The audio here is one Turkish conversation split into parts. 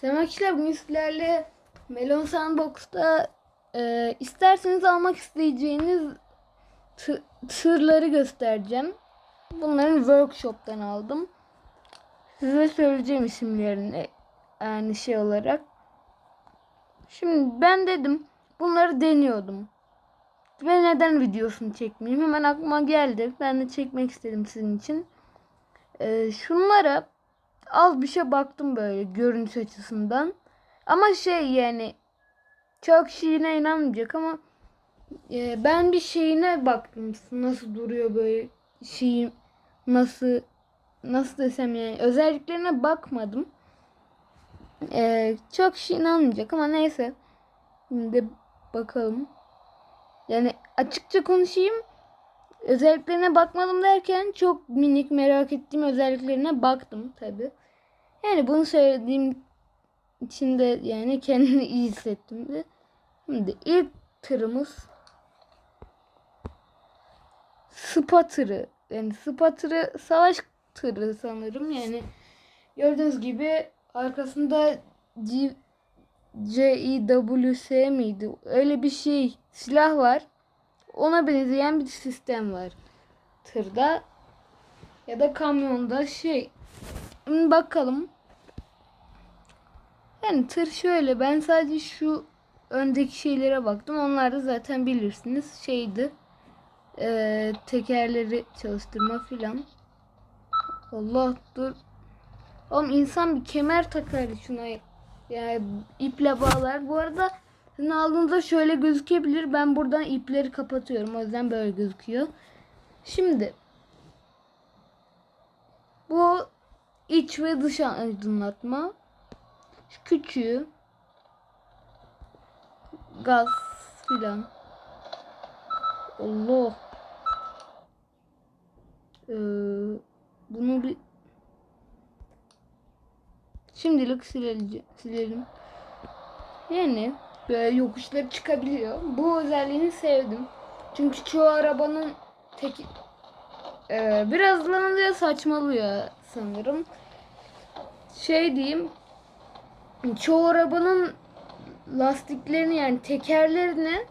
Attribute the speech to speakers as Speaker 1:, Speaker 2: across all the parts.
Speaker 1: Semakçılar bugün sizlerle Melon Sandbox'ta e, isterseniz almak isteyeceğiniz tı- tırları göstereceğim. Bunların workshop'tan aldım. Size söyleyeceğim isimlerini yani şey olarak. Şimdi ben dedim bunları deniyordum. Ve neden videosunu çekmeyeyim? Hemen aklıma geldi. Ben de çekmek istedim sizin için. E, şunlara az bir şey baktım böyle görünüş açısından. Ama şey yani çok şeyine inanmayacak ama e, ben bir şeyine baktım. Nasıl duruyor böyle şeyi nasıl nasıl desem yani özelliklerine bakmadım. E, çok şey inanmayacak ama neyse. Şimdi bakalım. Yani açıkça konuşayım. Özelliklerine bakmadım derken çok minik merak ettiğim özelliklerine baktım tabi. Yani bunu söylediğim için de yani kendimi iyi hissettim de. Şimdi ilk tırımız Spa tırı. Yani Spa tırı savaş tırı sanırım. Yani gördüğünüz gibi arkasında G CIWS miydi? Öyle bir şey silah var. Ona benzeyen bir sistem var. Tırda ya da kamyonda şey. Bakalım. Yani tır şöyle. Ben sadece şu öndeki şeylere baktım. Onlar da zaten bilirsiniz. Şeydi. Ee, tekerleri çalıştırma filan. Allah dur. Oğlum insan bir kemer takar şuna. Yani iple bağlar. Bu arada sizin aldığınızda şöyle gözükebilir. Ben buradan ipleri kapatıyorum. O yüzden böyle gözüküyor. Şimdi bu iç ve dış aydınlatma. Şu küçüğü gaz filan. Allah. Ee, bunu bir şimdilik silelim. Yani böyle yokuşları çıkabiliyor. Bu özelliğini sevdim. Çünkü çoğu arabanın tek e, biraz hızlanınca saçmalıyor sanırım. Şey diyeyim çoğu arabanın lastiklerini yani tekerlerini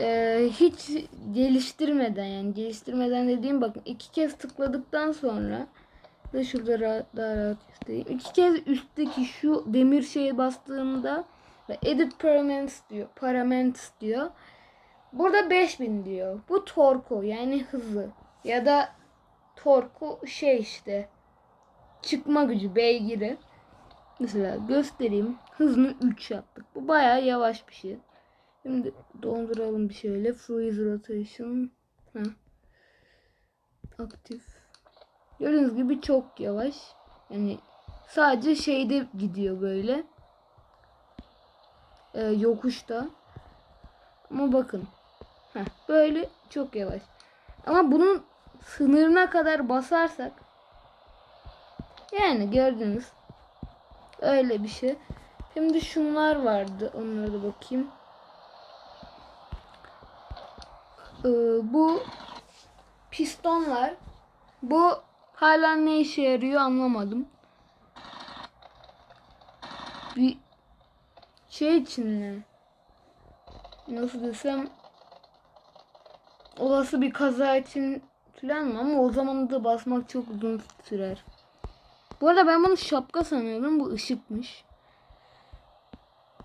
Speaker 1: e, hiç geliştirmeden yani geliştirmeden dediğim bakın iki kez tıkladıktan sonra da şurada rahat, daha rahat göstereyim. İki kez üstteki şu demir şeye bastığımda ve edit parameters diyor. Parameters diyor. Burada 5000 diyor. Bu torku yani hızı ya da torku şey işte çıkma gücü beygiri. Mesela göstereyim. Hızını 3 yaptık. Bu bayağı yavaş bir şey. Şimdi donduralım bir şöyle. Freeze rotation. Heh. Aktif. Gördüğünüz gibi çok yavaş. Yani sadece şeyde gidiyor böyle. Ee, yokuşta. Ama bakın. Heh, böyle çok yavaş. Ama bunun sınırına kadar basarsak yani gördünüz. Öyle bir şey. Şimdi şunlar vardı. Onlara da bakayım. Ee, bu pistonlar. Bu hala ne işe yarıyor anlamadım. Bir şey için mi? Nasıl desem olası bir kaza için falan mı? Ama o zaman da basmak çok uzun sürer. Bu arada ben bunu şapka sanıyorum. Bu ışıkmış.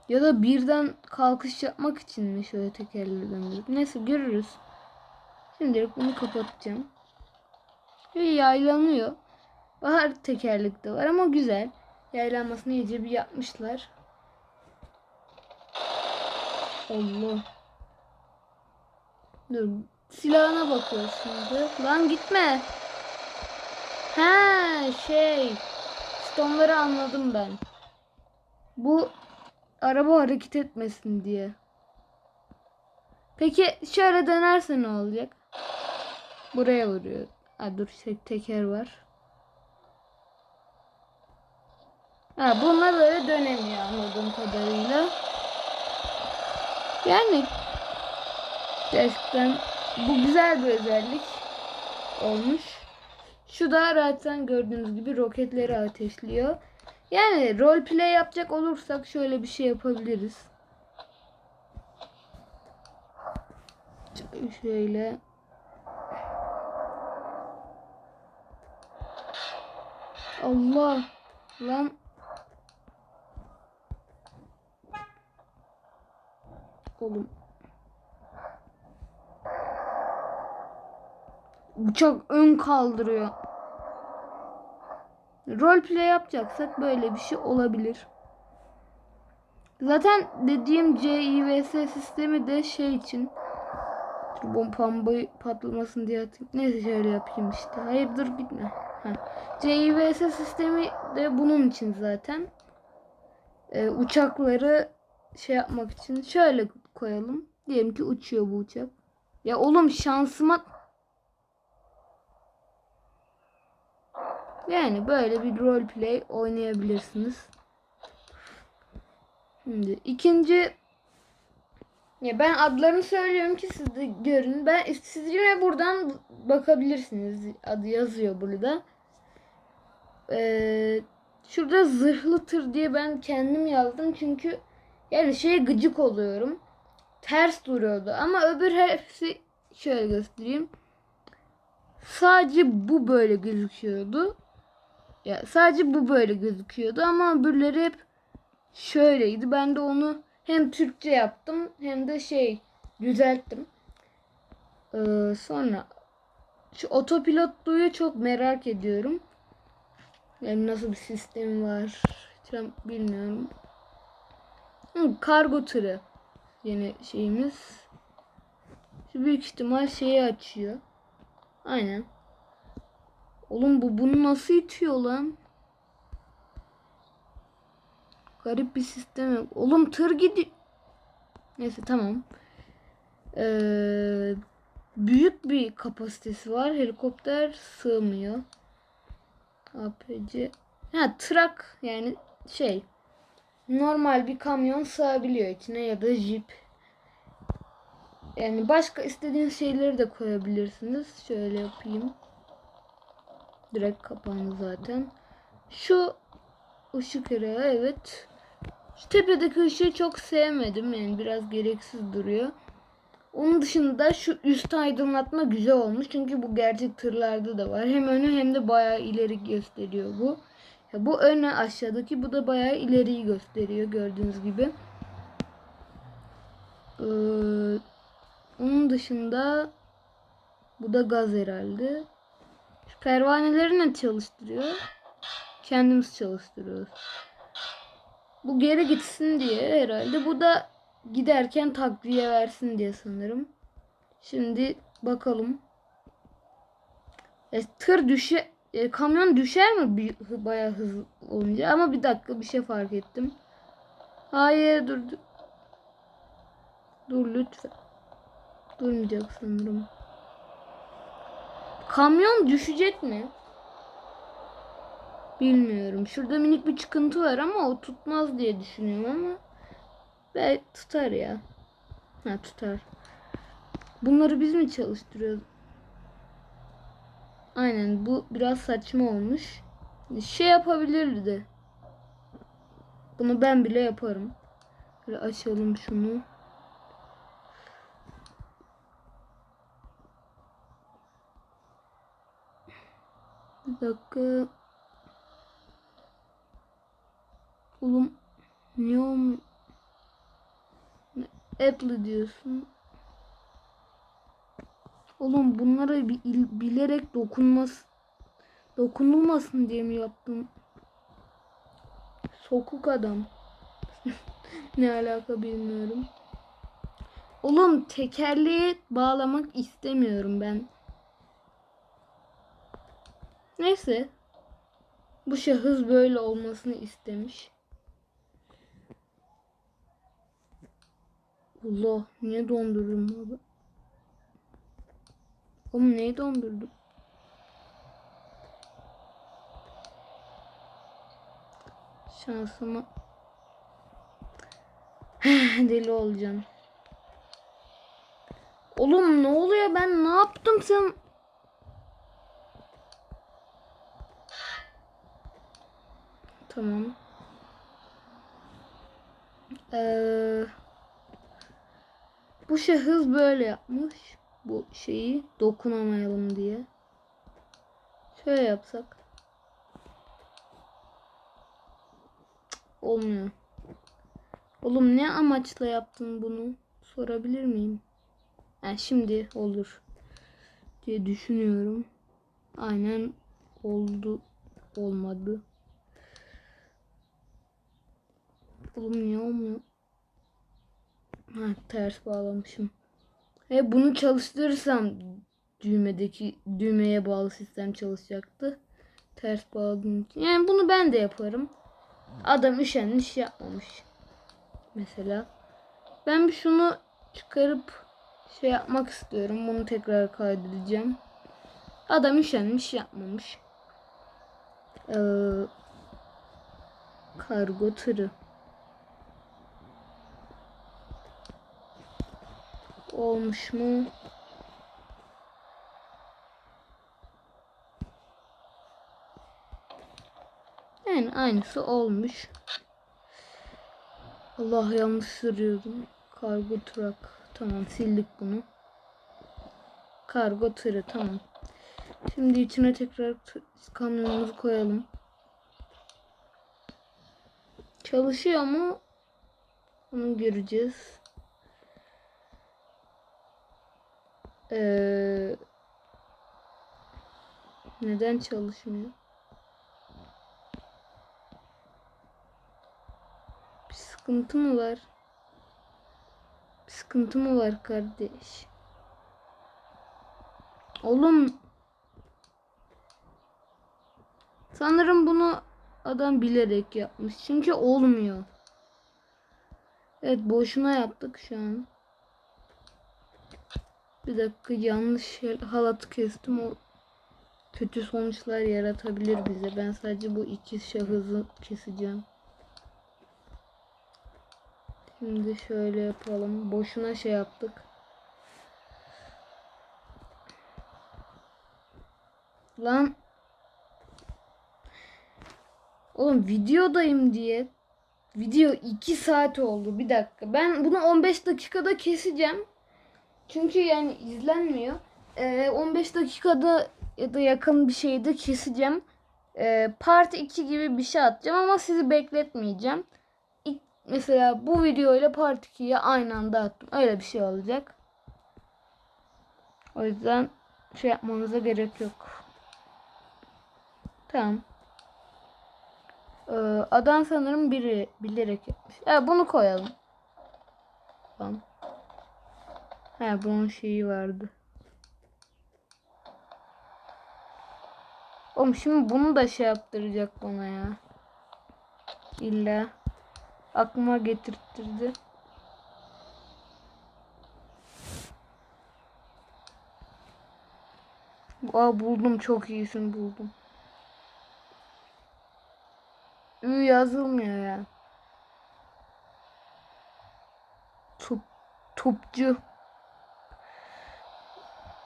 Speaker 1: Ya da birden kalkış yapmak için mi şöyle tekerleri döndürüp. Neyse görürüz. Şimdilik bunu kapatacağım. Ve yaylanıyor. Bahar tekerlekte var ama güzel. Yaylanmasını iyice bir yapmışlar. Allah. Dur. Silahına bakıyoruz şimdi. Lan gitme. He şey. Stonları anladım ben. Bu araba hareket etmesin diye. Peki şöyle dönerse ne olacak? Buraya vuruyor. Ha dur tek teker var. Ha bunlar böyle dönemiyor anladığım kadarıyla. Yani gerçekten bu güzel bir özellik olmuş. Şu da zaten gördüğünüz gibi roketleri ateşliyor. Yani role play yapacak olursak şöyle bir şey yapabiliriz. Şöyle. Allah lan oğlum uçak ön kaldırıyor. Roleplay yapacaksak böyle bir şey olabilir. Zaten dediğim CIVS sistemi de şey için Dur bombayı patlamasın diye atayım. Neyse şöyle yapayım işte. Hayır dur gitme. Ha. CIVS sistemi de bunun için zaten. Ee, uçakları şey yapmak için şöyle koyalım. Diyelim ki uçuyor bu uçak. Ya oğlum şansıma Yani böyle bir roleplay oynayabilirsiniz. Şimdi ikinci ya ben adlarını söylüyorum ki siz de görün. Ben siz yine buradan bakabilirsiniz. Adı yazıyor burada. Ee, şurada zırhlı tır diye ben kendim yazdım çünkü yani şeye gıcık oluyorum. Ters duruyordu ama öbür hepsi şöyle göstereyim. Sadece bu böyle gözüküyordu. Ya sadece bu böyle gözüküyordu ama öbürleri hep şöyleydi. Ben de onu hem Türkçe yaptım hem de şey düzelttim. Ee, sonra şu otopilotluyu çok merak ediyorum. Yani nasıl bir sistemi var bilmiyorum. Hı, kargo tırı yeni şeyimiz. Şu büyük ihtimal şeyi açıyor. Aynen. Oğlum bu bunu nasıl itiyor lan? Garip bir sistem yok. Oğlum tır gidiyor. Neyse tamam. Ee, büyük bir kapasitesi var. Helikopter sığmıyor. APC. Ha trak yani şey. Normal bir kamyon sığabiliyor içine ya da jip. Yani başka istediğiniz şeyleri de koyabilirsiniz. Şöyle yapayım. Direkt kapandı zaten. Şu ışık area evet. Şu tepedeki ışığı çok sevmedim. Yani biraz gereksiz duruyor. Onun dışında şu üst aydınlatma güzel olmuş. Çünkü bu gerçek tırlarda da var. Hem önü hem de bayağı ileri gösteriyor bu. Ya bu öne aşağıdaki bu da bayağı ileriyi gösteriyor gördüğünüz gibi. Ee, onun dışında bu da gaz herhalde. Şu pervaneleri ne çalıştırıyor? Kendimiz çalıştırıyoruz. Bu geri gitsin diye herhalde. Bu da giderken takviye versin diye sanırım. Şimdi bakalım. E, tır düşe e, kamyon düşer mi bir, bayağı hızlı olunca? Ama bir dakika bir şey fark ettim. Hayır dur. Dur, lütfen. Durmayacak sanırım. Kamyon düşecek mi? Bilmiyorum. Şurada minik bir çıkıntı var ama o tutmaz diye düşünüyorum ama belki tutar ya. Ha tutar. Bunları biz mi çalıştırıyoruz? Aynen bu biraz saçma olmuş. Şey yapabilirdi. Bunu ben bile yaparım. Böyle açalım şunu. Bir dakika. Oğlum niye olmuyor? Apple diyorsun. Oğlum bunlara bilerek dokunmaz dokunulmasın diye mi yaptım? Sokuk adam. ne alaka bilmiyorum. Oğlum tekerleği bağlamak istemiyorum ben. Neyse. Bu şahıs böyle olmasını istemiş. Allah niye dondurdum abi? Oğlum neyi dondurdum? Şansıma deli olacağım. Oğlum ne oluyor ben ne yaptım sen? Tamam. Ee, bu şahıs böyle yapmış. Bu şeyi dokunamayalım diye. Şöyle yapsak. Olmuyor. Oğlum ne amaçla yaptın bunu? Sorabilir miyim? Ha, şimdi olur diye düşünüyorum. Aynen oldu olmadı. Oğlum niye olmuyor? Ha, ters bağlamışım. Ve bunu çalıştırırsam düğmedeki düğmeye bağlı sistem çalışacaktı. Ters bağladığım için. Yani bunu ben de yaparım. Adam üşenmiş yapmamış. Mesela. Ben şunu çıkarıp şey yapmak istiyorum. Bunu tekrar kaydedeceğim. Adam üşenmiş yapmamış. Ee, kargo tırı. Olmuş mu? Yani aynısı olmuş. Allah yanlış sürüyordum. Kargo trak. Tamam sildik bunu. Kargo tırı tamam. Şimdi içine tekrar kamyonumuzu koyalım. Çalışıyor mu? Onu göreceğiz. Ee, neden çalışmıyor? Bir sıkıntı mı var? Bir sıkıntı mı var kardeş? Oğlum sanırım bunu adam bilerek yapmış. Çünkü olmuyor. Evet boşuna yaptık şu an. Bir dakika yanlış halatı kestim. O kötü sonuçlar yaratabilir bize. Ben sadece bu iki şahısı keseceğim. Şimdi şöyle yapalım. Boşuna şey yaptık. Lan. Oğlum videodayım diye. Video 2 saat oldu. Bir dakika. Ben bunu 15 dakikada keseceğim. Çünkü yani izlenmiyor. Ee, 15 dakikada ya da yakın bir şeyde keseceğim. Ee, part 2 gibi bir şey atacağım ama sizi bekletmeyeceğim. İlk, mesela bu video ile part 2'yi aynı anda attım. Öyle bir şey olacak. O yüzden şey yapmanıza gerek yok. Tamam. Ee, adam sanırım biri bilerek yapmış. Evet bunu koyalım. Tamam. He bunun şeyi vardı. Oğlum şimdi bunu da şey yaptıracak bana ya. İlla aklıma getirttirdi. Aa buldum çok iyisin buldum. Ü yazılmıyor ya. Tup, tupcu.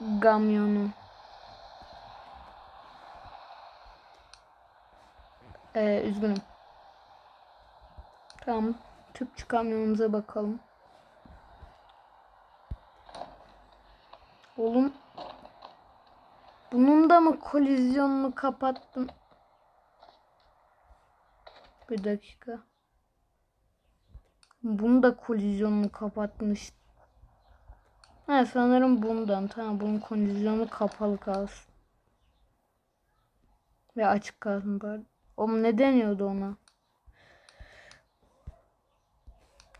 Speaker 1: Gamyonu. Ee, üzgünüm. Tamam. Tüpçü kamyonumuza bakalım. Oğlum. Bunun da mı kolizyonunu kapattın? Bir dakika. Bunu da kolizyonunu kapatmış. Ha sanırım bundan. Tamam bunun kolizyonu kapalı kalsın. Ve açık kalsın pardon. Oğlum ne deniyordu ona?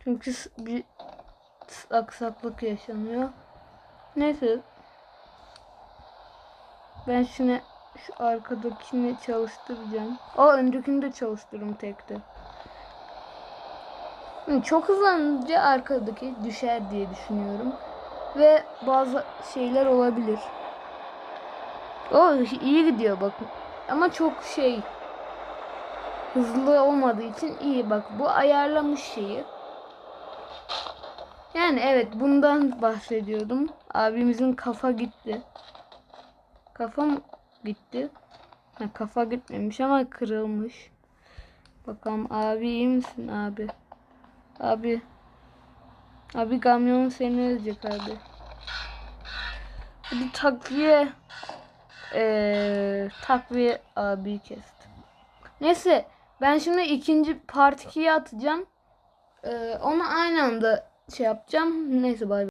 Speaker 1: Çünkü bir aksaklık yaşanıyor. Neyse. Ben şimdi şu arkadakini çalıştıracağım. O öndekini de çalıştırırım tekte. Çok hızlanınca arkadaki düşer diye düşünüyorum. Ve bazı şeyler olabilir. O iyi gidiyor bakın. Ama çok şey hızlı olmadığı için iyi bak. Bu ayarlamış şeyi. Yani evet bundan bahsediyordum. Abimizin kafa gitti. Kafam gitti. Ha, kafa gitmemiş ama kırılmış. Bakalım abi iyi misin abi? Abi. Abi kamyon seni ezecek abi. Bir takviye eee takviye abi kestim. Neyse ben şimdi ikinci part 2'ye atacağım. Eee onu aynı anda şey yapacağım. Neyse bay.